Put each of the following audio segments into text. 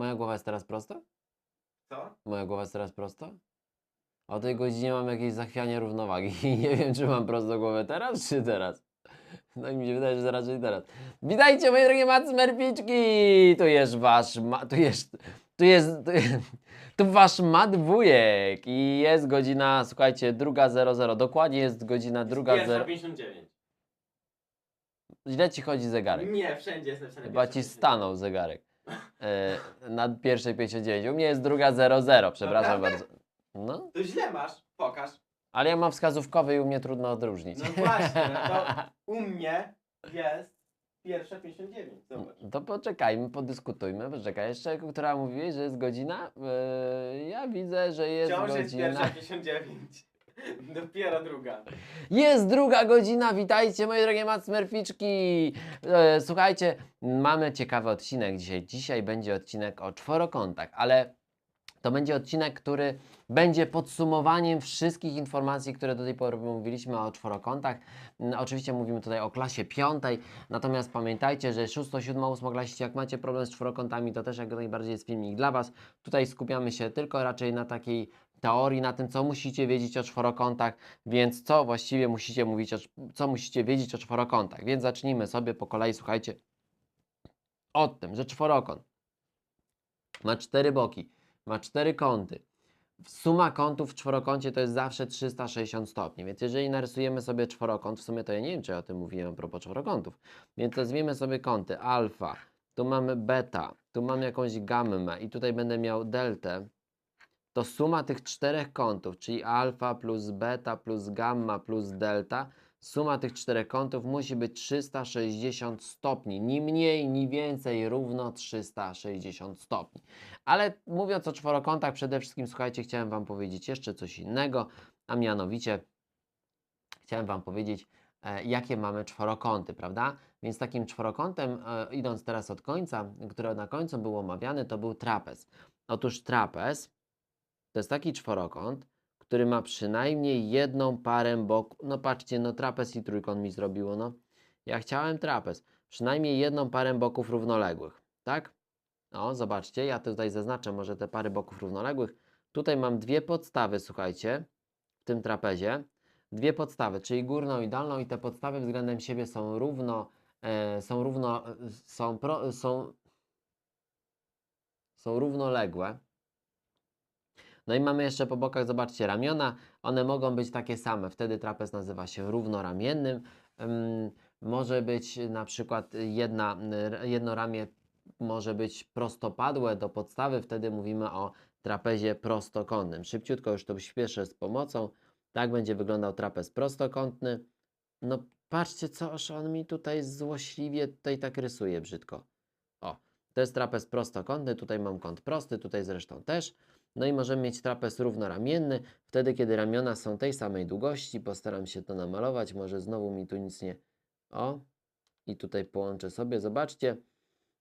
moja głowa jest teraz prosto? Co? Moja głowa jest teraz prosto? O tej godzinie mam jakieś zachwianie równowagi i nie wiem, czy mam prosto głowę teraz, czy teraz. No i mi się wydaje, że raczej teraz. Witajcie, moje drogie macmerpiczki! Tu jest wasz, ma, tu jest, tu jest, tu, jest, tu wasz mat wujek i jest godzina, słuchajcie, druga 00, dokładnie jest godzina druga Pierwsza 0. 59. Źle ci chodzi zegarek. Nie, wszędzie jest napisane Chyba ci 59. stanął zegarek. Na pierwszej 59. U mnie jest druga 00, przepraszam Naprawdę? bardzo. No, To źle masz, pokaż. ale ja mam wskazówkowy i u mnie trudno odróżnić. No właśnie, no to u mnie jest pierwsza 59. Zobacz. To poczekajmy, podyskutujmy. Poczekaj, jeszcze która mówiłeś, że jest godzina? E, ja widzę, że jest Wciąż jest godzina. pierwsza 59. Dopiero druga. Jest druga godzina, witajcie moje drogie macmerficzki. E, słuchajcie, mamy ciekawy odcinek dzisiaj. Dzisiaj będzie odcinek o czworokątach, ale to będzie odcinek, który będzie podsumowaniem wszystkich informacji, które do tej pory mówiliśmy o czworokątach. Mm, Oczywiście mówimy tutaj o klasie piątej, natomiast pamiętajcie, że 6, 7, 8 klasiści, jak macie problem z czworokątami, to też jak najbardziej jest filmik dla Was. Tutaj skupiamy się tylko raczej na takiej teorii, na tym, co musicie wiedzieć o czworokątach, więc co właściwie musicie mówić, o, co musicie wiedzieć o czworokątach. Więc zacznijmy sobie po kolei, słuchajcie, od tym, że czworokąt ma cztery boki, ma cztery kąty. Suma kątów w czworokącie to jest zawsze 360 stopni, więc jeżeli narysujemy sobie czworokąt, w sumie to ja nie wiem, czy ja o tym mówiłem a propos czworokątów, więc nazwijmy sobie kąty alfa, tu mamy beta, tu mam jakąś gammę i tutaj będę miał deltę, to suma tych czterech kątów, czyli alfa plus beta plus gamma plus delta, suma tych czterech kątów musi być 360 stopni, ni mniej, ni więcej, równo 360 stopni. Ale mówiąc o czworokątach, przede wszystkim słuchajcie, chciałem Wam powiedzieć jeszcze coś innego, a mianowicie chciałem Wam powiedzieć, e, jakie mamy czworokąty, prawda? Więc takim czworokątem, e, idąc teraz od końca, które na końcu był omawiany, to był trapez. Otóż trapez to jest taki czworokąt, który ma przynajmniej jedną parę boków. No patrzcie, no trapez i trójkąt mi zrobiło, no. Ja chciałem trapez. Przynajmniej jedną parę boków równoległych, tak? O, zobaczcie, ja tutaj zaznaczę może te pary boków równoległych. Tutaj mam dwie podstawy, słuchajcie, w tym trapezie. Dwie podstawy, czyli górną i dolną i te podstawy względem siebie są równo, e, są równo, e, są, pro, są, są równoległe. No i mamy jeszcze po bokach, zobaczcie, ramiona. One mogą być takie same. Wtedy trapez nazywa się równoramiennym. Ym, może być na przykład jedna, jedno ramię może być prostopadłe do podstawy. Wtedy mówimy o trapezie prostokątnym. Szybciutko już to śpieszę z pomocą. Tak będzie wyglądał trapez prostokątny. No patrzcie, coż on mi tutaj złośliwie tutaj tak rysuje brzydko. O, to jest trapez prostokątny. Tutaj mam kąt prosty, tutaj zresztą też. No i możemy mieć trapez równoramienny, wtedy kiedy ramiona są tej samej długości. Postaram się to namalować, może znowu mi tu nic nie... O, i tutaj połączę sobie, zobaczcie.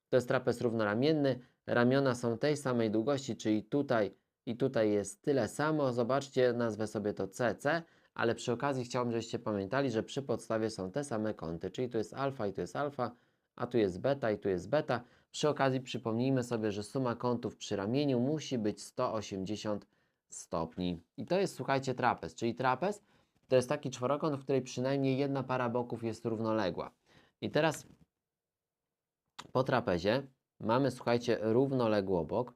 To jest trapez równoramienny, ramiona są tej samej długości, czyli tutaj i tutaj jest tyle samo. Zobaczcie, nazwę sobie to CC, ale przy okazji chciałbym, żebyście pamiętali, że przy podstawie są te same kąty, czyli tu jest alfa i tu jest alfa, a tu jest beta i tu jest beta. Przy okazji przypomnijmy sobie, że suma kątów przy ramieniu musi być 180 stopni. I to jest, słuchajcie, trapez. Czyli trapez to jest taki czworokąt, w której przynajmniej jedna para boków jest równoległa. I teraz po trapezie mamy, słuchajcie, równoległy obok.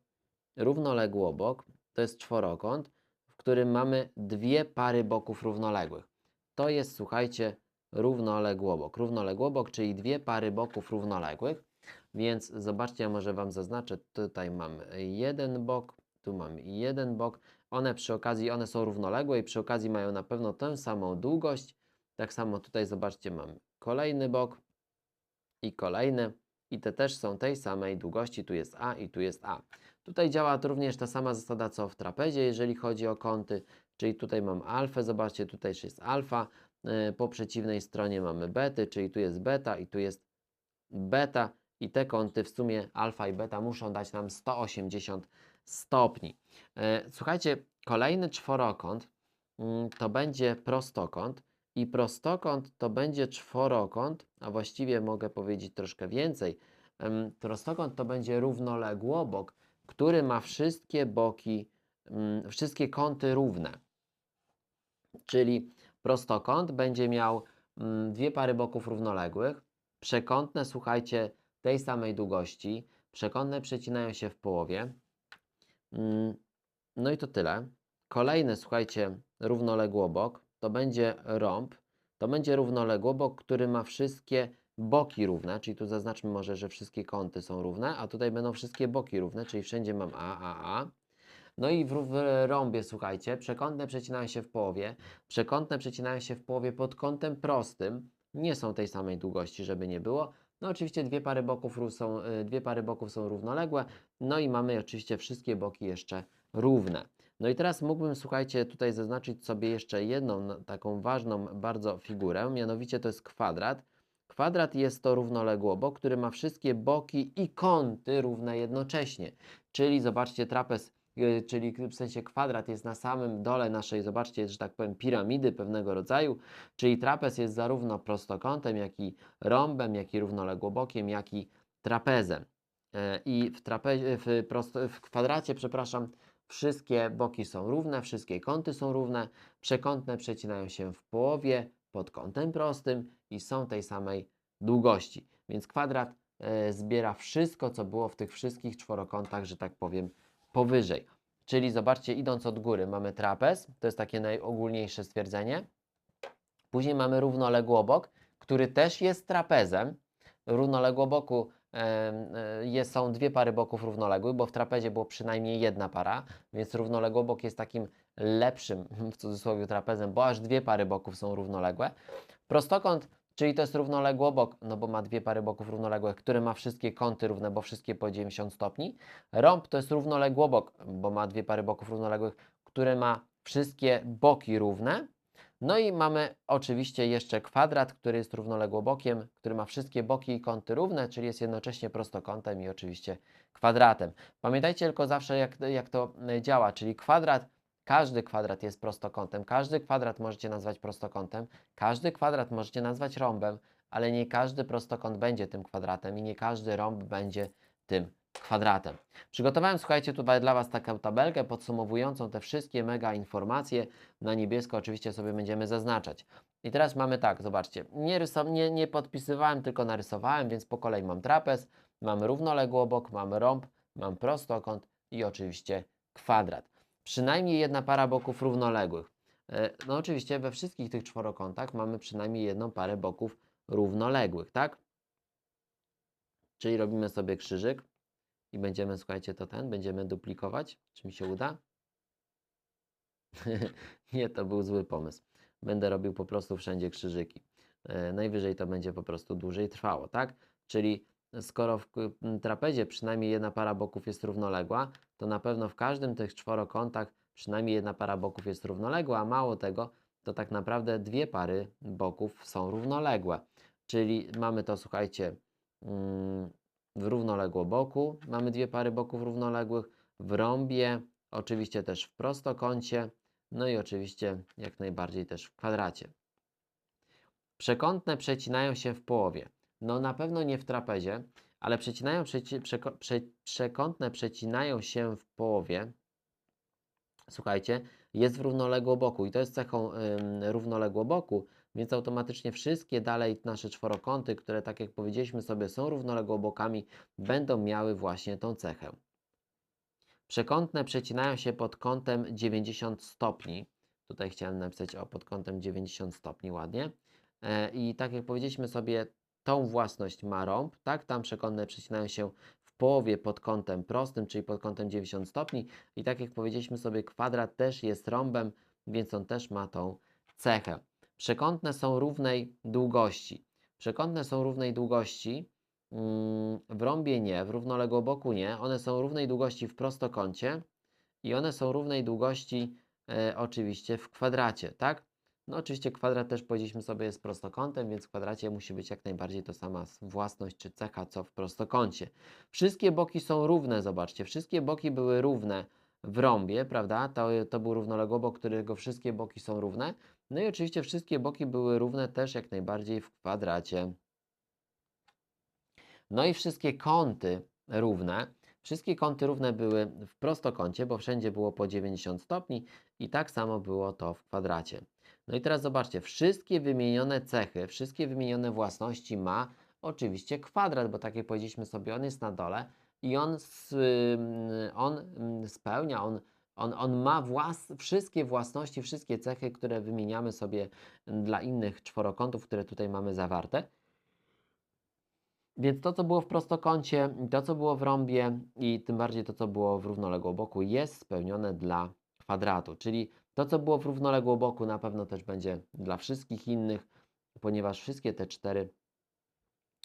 Równoległy obok to jest czworokąt, w którym mamy dwie pary boków równoległych. To jest, słuchajcie, równoległy obok. Równoległy obok, czyli dwie pary boków równoległych. Więc zobaczcie, ja może Wam zaznaczę, tutaj mam jeden bok, tu mam jeden bok. One przy okazji, one są równoległe i przy okazji mają na pewno tę samą długość. Tak samo tutaj zobaczcie, mam kolejny bok i kolejny. I te też są tej samej długości, tu jest A i tu jest A. Tutaj działa również ta sama zasada co w trapezie, jeżeli chodzi o kąty, czyli tutaj mam alfę, zobaczcie, tutaj jest alfa, po przeciwnej stronie mamy bety, czyli tu jest beta i tu jest beta i te kąty w sumie alfa i beta muszą dać nam 180 stopni. E, Słuchajcie, kolejny czworokąt mm, to będzie prostokąt i prostokąt to będzie czworokąt, a właściwie mogę powiedzieć troszkę więcej. Prostokąt to będzie równoległobok, który ma wszystkie boki, mm, wszystkie kąty równe. Czyli prostokąt będzie miał mm, dwie pary boków równoległych, przekątne, słuchajcie, tej samej długości, przekątne przecinają się w połowie. Mm, No i to tyle. Kolejny, słuchajcie, równoległobok to będzie rąb. To będzie równoległobok, który ma wszystkie boki równe, czyli tu zaznaczmy może, że wszystkie kąty są równe, a tutaj będą wszystkie boki równe, czyli wszędzie mam A, A, A. No i w, rąbie, słuchajcie, przekątne przecinają się w połowie, przekątne przecinają się w połowie pod kątem prostym, nie są tej samej długości, żeby nie było. No oczywiście dwie pary boków są, y, dwie pary boków są równoległe, no i mamy oczywiście wszystkie boki jeszcze równe. No i teraz mógłbym, słuchajcie, tutaj zaznaczyć sobie jeszcze jedną taką ważną bardzo figurę, mianowicie to jest kwadrat. Kwadrat jest to równoległobok, który ma wszystkie boki i kąty równe jednocześnie. Czyli zobaczcie, trapez, czyli w sensie kwadrat jest na samym dole naszej, zobaczcie, że tak powiem, piramidy pewnego rodzaju, czyli trapez jest zarówno prostokątem, jak i rąbem, jak i równoległobokiem, jak i trapezem. E, I w, trapezie, w, w kwadracie, przepraszam, wszystkie boki są równe, wszystkie kąty są równe, przekątne przecinają się w połowie pod kątem prostym i są tej samej długości. Więc kwadrat e, zbiera wszystko, co było w tych wszystkich czworokątach, że tak powiem, powyżej. Czyli zobaczcie, idąc od góry, mamy trapez, to jest takie najogólniejsze stwierdzenie. Później mamy równoległobok, który też jest trapezem. Równoległoboku e, jest, są dwie pary boków równoległych, bo w trapezie było przynajmniej jedna para, więc równoległobok jest takim lepszym, w cudzysłowie, trapezem, bo aż dwie pary boków są równoległe. Prostokąt, czyli to jest równoległobok, no bo ma dwie pary boków równoległe, który ma wszystkie kąty równe, bo wszystkie po 90 stopni. Rąb to jest równoległobok, bo ma dwie pary boków równoległych, które ma wszystkie boki równe. No i mamy oczywiście jeszcze kwadrat, który jest równoległobokiem, który ma wszystkie boki i kąty równe, czyli jest jednocześnie prostokątem i oczywiście kwadratem. Pamiętajcie tylko zawsze, jak, jak to y, działa, czyli kwadrat, każdy kwadrat jest prostokątem, każdy kwadrat możecie nazwać prostokątem, każdy kwadrat możecie nazwać rąbem, ale nie każdy prostokąt będzie tym kwadratem i nie każdy rąb będzie tym kwadratem. Przygotowałem, słuchajcie, tutaj dla Was taką tabelkę podsumowującą te wszystkie mega informacje. Na niebiesko oczywiście sobie będziemy zaznaczać. I teraz mamy tak, zobaczcie, nie, nie, nie podpisywałem, tylko narysowałem, więc po kolei mam trapez, mam równoległobok, mam rąb, mam prostokąt i oczywiście kwadrat. Przynajmniej jedna para boków równoległych. E, No oczywiście we wszystkich tych czworokątach mamy przynajmniej jedną parę boków równoległych, tak? Czyli robimy sobie krzyżyk i będziemy, słuchajcie, to ten, będziemy duplikować. Czy mi się uda? Nie, to był zły pomysł. Będę robił po prostu wszędzie krzyżyki. E, Najwyżej to będzie po prostu dłużej trwało, tak? Czyli skoro w k- m, trapezie przynajmniej jedna para boków jest równoległa, to na pewno w każdym tych czworokątach przynajmniej jedna para boków jest równoległa, a mało tego, to tak naprawdę dwie pary boków są równoległe. Czyli mamy to, słuchajcie, mm, w równoległoboku mamy dwie pary boków równoległych, w rąbie, oczywiście też w prostokącie, no i oczywiście jak najbardziej też w kwadracie. Przekątne przecinają się w połowie. No na pewno nie w trapezie, ale przecinają przeci, przeko, prze, przekątne przecinają się w połowie. Słuchajcie, jest w równoległoboku i to jest cechą równoległoboku, więc automatycznie wszystkie dalej nasze czworokąty, które tak jak powiedzieliśmy sobie są równoległobokami, będą miały właśnie tą cechę. Przekątne przecinają się pod kątem 90 stopni. Tutaj chciałem napisać o pod kątem 90 stopni ładnie. E, I tak jak powiedzieliśmy sobie, tą własność ma rąb, tak? Tam przekątne przecinają się w połowie pod kątem prostym, czyli pod kątem 90 stopni. I tak jak powiedzieliśmy sobie, kwadrat też jest rąbem, więc on też ma tą cechę. Przekątne są równej długości. Przekątne są równej długości, mm, w rąbie nie, w równoległoboku nie. One są równej długości w prostokącie i one są równej długości e, oczywiście w kwadracie, tak? No oczywiście kwadrat też powiedzieliśmy sobie jest prostokątem, więc w kwadracie musi być jak najbardziej to sama własność czy cecha co w prostokącie. Wszystkie boki są równe, zobaczcie, wszystkie boki były równe w rąbie, prawda? To, to był równoległobok, którego wszystkie boki są równe. No i oczywiście wszystkie boki były równe też jak najbardziej w kwadracie. No i wszystkie kąty równe. Wszystkie kąty równe były w prostokącie, bo wszędzie było po 90 stopni i tak samo było to w kwadracie. No i teraz zobaczcie, wszystkie wymienione cechy, wszystkie wymienione własności ma oczywiście kwadrat, bo tak jak powiedzieliśmy sobie, on jest na dole i on, ym, on ym, spełnia, on, on, on ma włas, wszystkie własności, wszystkie cechy, które wymieniamy sobie dla innych czworokątów, które tutaj mamy zawarte. Więc to, co było w prostokącie, to, co było w rąbie i tym bardziej to, co było w równoległoboku, jest spełnione dla kwadratu. Czyli to, co było w równoległoboku, na pewno też będzie dla wszystkich innych, ponieważ wszystkie te cztery,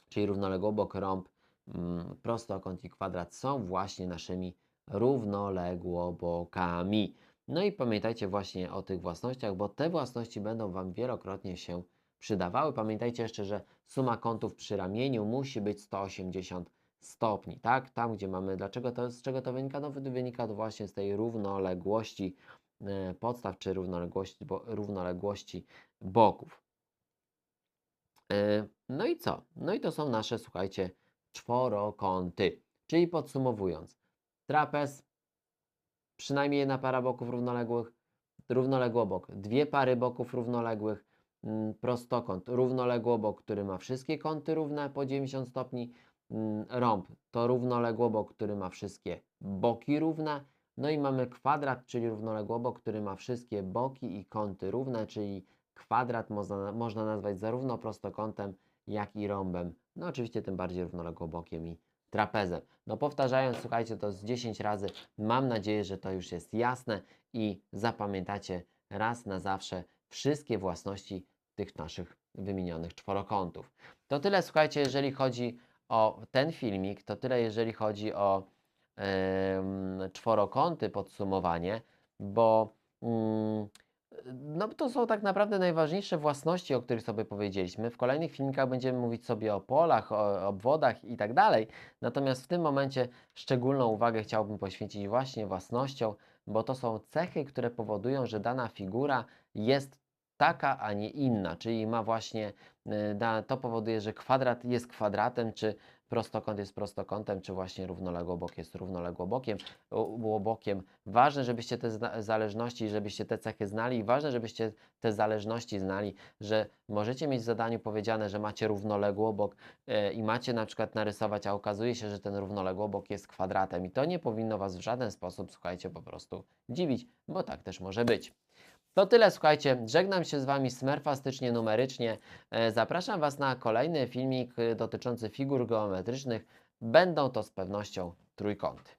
czyli równoległobok, rąb, mm, prostokąt i kwadrat, są właśnie naszymi równoległobokami. No i pamiętajcie właśnie o tych własnościach, bo te własności będą Wam wielokrotnie się przydawały. Pamiętajcie jeszcze, że suma kątów przy ramieniu musi być 180 stopni, tak? Tam, gdzie mamy, dlaczego to, z czego to wynika? No wynika to właśnie z tej równoległości podstaw, czy równoległości, bo, równoległości boków. E, No i co? No i to są nasze, słuchajcie, czworokąty. Czyli podsumowując, trapez, przynajmniej jedna para boków równoległych, równoległobok, dwie pary boków równoległych, mm, prostokąt, równoległobok, który ma wszystkie kąty równe po 90 stopni, mm, rąb to równoległobok, który ma wszystkie boki równe, no i mamy kwadrat, czyli równoległobok, który ma wszystkie boki i kąty równe, czyli kwadrat można, można nazwać zarówno prostokątem, jak i rąbem. No oczywiście tym bardziej równoległobokiem i trapezem. No powtarzając, słuchajcie, to z 10 razy, mam nadzieję, że to już jest jasne i zapamiętacie raz na zawsze wszystkie własności tych naszych wymienionych czworokątów. To tyle, słuchajcie, jeżeli chodzi o ten filmik, to tyle, jeżeli chodzi o czworokąty, podsumowanie, bo mm, no, to są tak naprawdę najważniejsze własności, o których sobie powiedzieliśmy. W kolejnych filmikach będziemy mówić sobie o polach, o obwodach i tak dalej. Natomiast w tym momencie szczególną uwagę chciałbym poświęcić właśnie własnościom, bo to są cechy, które powodują, że dana figura jest taka, a nie inna, czyli ma właśnie, da, to powoduje, że kwadrat jest kwadratem, czy prostokąt jest prostokątem, czy właśnie równoległobok jest równoległobokiem. łobokiem. Ważne, żebyście te zależności, żebyście te cechy znali i ważne, żebyście te zależności znali, że możecie mieć w zadaniu powiedziane, że macie równoległobok e, i macie na przykład narysować, a okazuje się, że ten równoległobok jest kwadratem i to nie powinno Was w żaden sposób, słuchajcie, po prostu dziwić, bo tak też może być. To tyle, słuchajcie. Żegnam się z Wami smerfastycznie, numerycznie. E, Zapraszam Was na kolejny filmik e, dotyczący figur geometrycznych. Będą to z pewnością trójkąty.